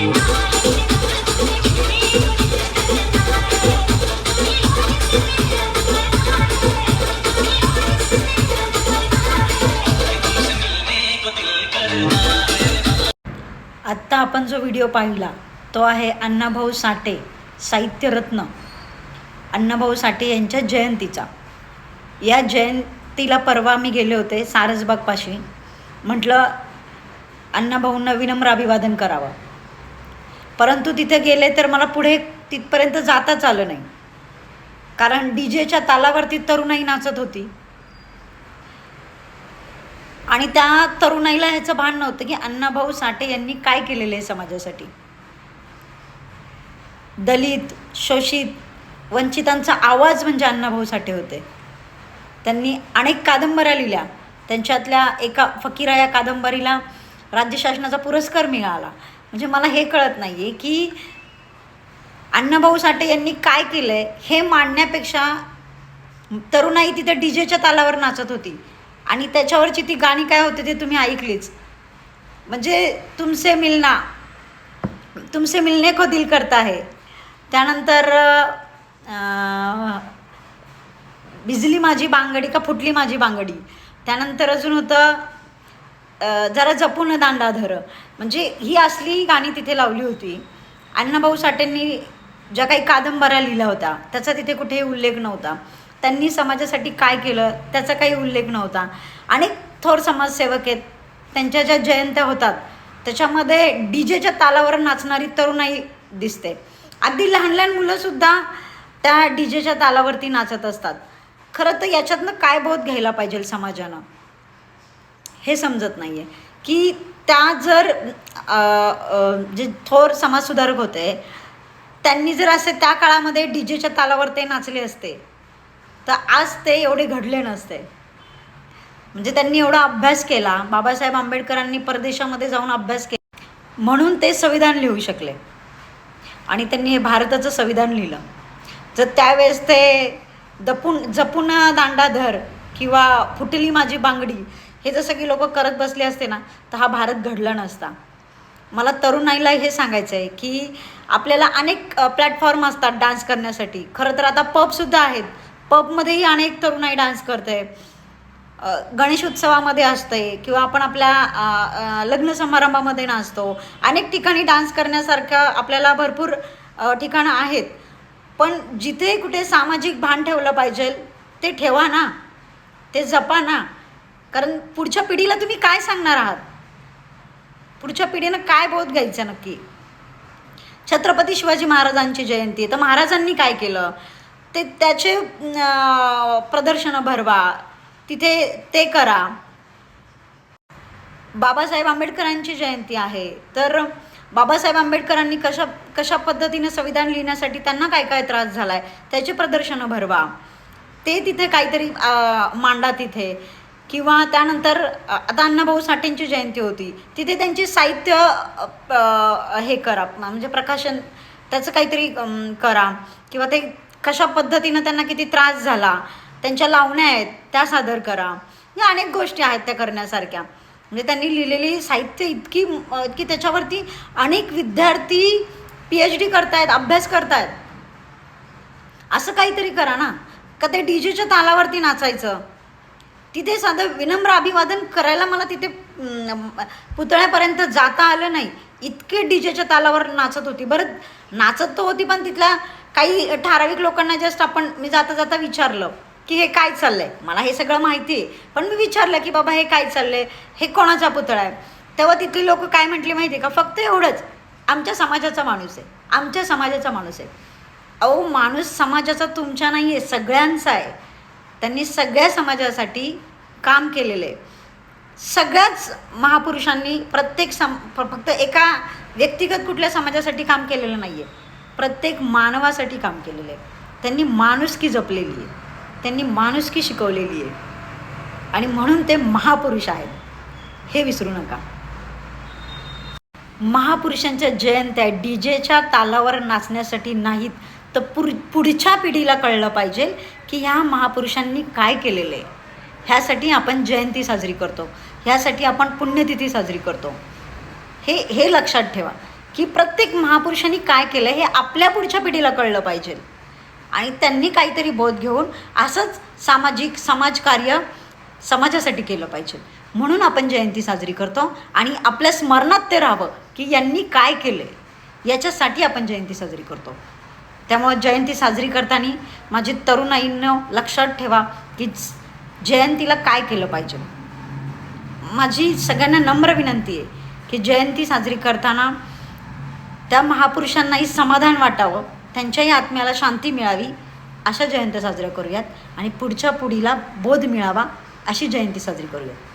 आत्ता आपण जो व्हिडिओ पाहिला तो आहे अण्णाभाऊ साठे साहित्यरत्न. अण्णाभाऊ साठे यांच्या जयंतीचा. या जयंतीला परवा मी गेले होते सारसबागपाशी. म्हटलं अण्णाभाऊंना विनम्र अभिवादन करावं. परंतु तिथे गेले तर मला पुढे तिथपर्यंत जाताच आलं नाही. कारण डी जेच्या तालावरती तरुणाई नाचत होती. आणि त्या तरुणाईला ह्याचं भान नव्हतं की अण्णाभाऊ साठे यांनी काय केलेलं आहे समाजासाठी. दलित शोषित वंचितांचा आवाज म्हणजे अण्णाभाऊ साठे होते. त्यांनी अनेक कादंबऱ्या लिहिल्या. त्यांच्यातल्या एका फकीरा या कादंबरीला राज्य शासनाचा पुरस्कार मिळाला. म्हणजे मला हे कळत नाही आहे की अण्णाभाऊ साठे यांनी काय केलं आहे हे मांडण्यापेक्षा तरुणाई तिथे डी जेच्या तालावर नाचत होती. आणि त्याच्यावरची ती गाणी काय होती ते तुम्ही ऐकलीच. म्हणजे तुमसे मिलना तुमसे मिलने को दिल करता है. त्यानंतर भिजली माझी बांगडी का फुटली माझी बांगडी. त्यानंतर अजून होतं जरा जपून दांडा धर. म्हणजे ही असली गाणी तिथे लावली होती. अण्णाभाऊ साठेंनी ज्या काही कादंबऱ्या लिहिल्या होत्या त्याचा तिथे कुठेही उल्लेख नव्हता. त्यांनी समाजासाठी काय केलं त्याचा काही उल्लेख नव्हता. अनेक थोर समाजसेवक आहेत त्यांच्या ज्या जयंत्या होतात त्याच्यामध्ये डी जेच्या तालावर नाचणारी तरुणाई दिसते. अगदी लहान लहान मुलंसुद्धा त्या डी जेच्या तालावरती नाचत असतात. खरं तर याच्यातनं काय बोध घ्यायला पाहिजे समाजानं? हे समजत नाही आहे की त्या जर जे थोर समाजसुधारक होते त्यांनी जर असे त्या काळामध्ये डी जेच्या तालावर ते नाचले असते तर आज ते एवढे घडले नसते. म्हणजे त्यांनी एवढा अभ्यास केला बाबासाहेब आंबेडकरांनी परदेशामध्ये जाऊन अभ्यास केला म्हणून ते संविधान लिहू शकले. आणि त्यांनी हे भारताचं संविधान लिहिलं. जर त्यावेळेस ते दपून जपून दांडाधर किंवा फुटली माझी बांगडी हे जसं की लोक करत बसले असते ना तर हा भारत घडला नसता. मला तरुणाईला हे सांगायचं आहे की आपल्याला अनेक प्लॅटफॉर्म असतात डान्स करण्यासाठी. खरं तर आता पबसुद्धा आहेत. पबमध्येही अनेक तरुणाई डान्स करते गणेशोत्सवामध्ये गणेश उत्सवामध्ये असते किंवा आपण आपल्या लग्न समारंभामध्ये नाचतो. अनेक ठिकाणी डान्स करण्यासारख्या आपल्याला भरपूर ठिकाणं आहेत. पण जिथे कुठे सामाजिक भान ठेवलं पाहिजे ते ठेवा ना. ते जपा ना. कारण पुढच्या पिढीला तुम्ही काय सांगणार आहात? पुढच्या पिढीनं काय बोध घ्यायचं नक्की? छत्रपती शिवाजी महाराजांची जयंती. तर महाराजांनी काय केलं? ते त्याचे प्रदर्शनं भरवा. तिथे ते करा. बाबासाहेब आंबेडकरांची जयंती आहे. तर बाबासाहेब आंबेडकरांनी कशा कशा पद्धतीने संविधान लिहिण्यासाठी त्यांना काय काय त्रास झाला आहे त्याचे प्रदर्शनं भरवा. ते तिथे काहीतरी मांडा तिथे. किंवा त्यानंतर आता अण्णाभाऊ साठेंची जयंती होती. तिथे त्यांचे साहित्य हे करा म्हणजे प्रकाशन त्याचं काहीतरी करा. किंवा ते कशा पद्धतीनं त्यांना किती त्रास झाला त्यांच्या लावण्या आहेत त्या सादर करा. या अनेक गोष्टी आहेत त्या करण्यासारख्या. म्हणजे त्यांनी लिहिलेली साहित्य इतकी की त्याच्यावरती अनेक विद्यार्थी पी एच डी करतायत अभ्यास करतायत. असं काहीतरी करा ना. का ते डी जेच्या तालावरती नाचायचं? तिथे साधं विनम्र अभिवादन करायला मला तिथे पुतळ्यापर्यंत जाता आलं नाही. इतके डी जेच्या तालावर नाचत होती. बरं नाचत तर होती पण तिथल्या काही ठराविक लोकांना जस्ट आपण मी जाता जाता विचारलं की हे काय चाललंय? मला हे सगळं माहिती आहे. पण मी विचारलं की बाबा हे काय चाललंय? हे कोणाचा पुतळा आहे? तेव्हा तिथली लोक काय म्हटली माहिती आहे का? फक्त एवढंच. आमच्या समाजाचा माणूस आहे. आमच्या समाजाचा माणूस आहे. अहो माणूस समाजाचा तुमच्या नाही आहे सगळ्यांचा आहे. त्यांनी सगळ्या समाजासाठी काम केलेलं आहे. सगळ्याच महापुरुषांनी प्रत्येक सम फक्त एका व्यक्तिगत कुठल्या समाजासाठी काम केलेलं नाही आहे प्रत्येक मानवासाठी काम केलेलं आहे. त्यांनी माणुसकी जपलेली आहे. त्यांनी माणुसकी शिकवलेली आहे. आणि म्हणून ते महापुरुष आहेत. हे विसरू नका. महापुरुषांच्या जयंत्या डी जेच्या तालावर नाचण्यासाठी नाहीत तर पुर पुढच्या पिढीला कळलं पाहिजे की ह्या महापुरुषांनी काय केलेलं आहे. ह्यासाठी आपण जयंती साजरी करतो. ह्यासाठी आपण पुण्यतिथी साजरी करतो. हे हे लक्षात ठेवा की प्रत्येक महापुरुषांनी काय केलं हे आपल्या पुढच्या पिढीला कळलं पाहिजे. आणि त्यांनी काहीतरी बोध घेऊन असंच सामाजिक समाजकार्य समाजासाठी केलं पाहिजे. म्हणून आपण जयंती साजरी करतो आणि आपल्या स्मरणात ते राहावं की यांनी काय केलं याच्यासाठी आपण जयंती साजरी करतो. त्यामुळे जयंती साजरी करताना माझी तरुणाईनं लक्षात ठेवा की जयंतीला काय केलं पाहिजे. माझी सगळ्यांना नम्र विनंती आहे की जयंती साजरी करताना त्या महापुरुषांनाही समाधान वाटावं त्यांच्याही आत्म्याला शांती मिळावी अशा जयंत्या साजऱ्या करूयात आणि पुढच्या पुढीला बोध मिळावा अशी जयंती साजरी करूयात.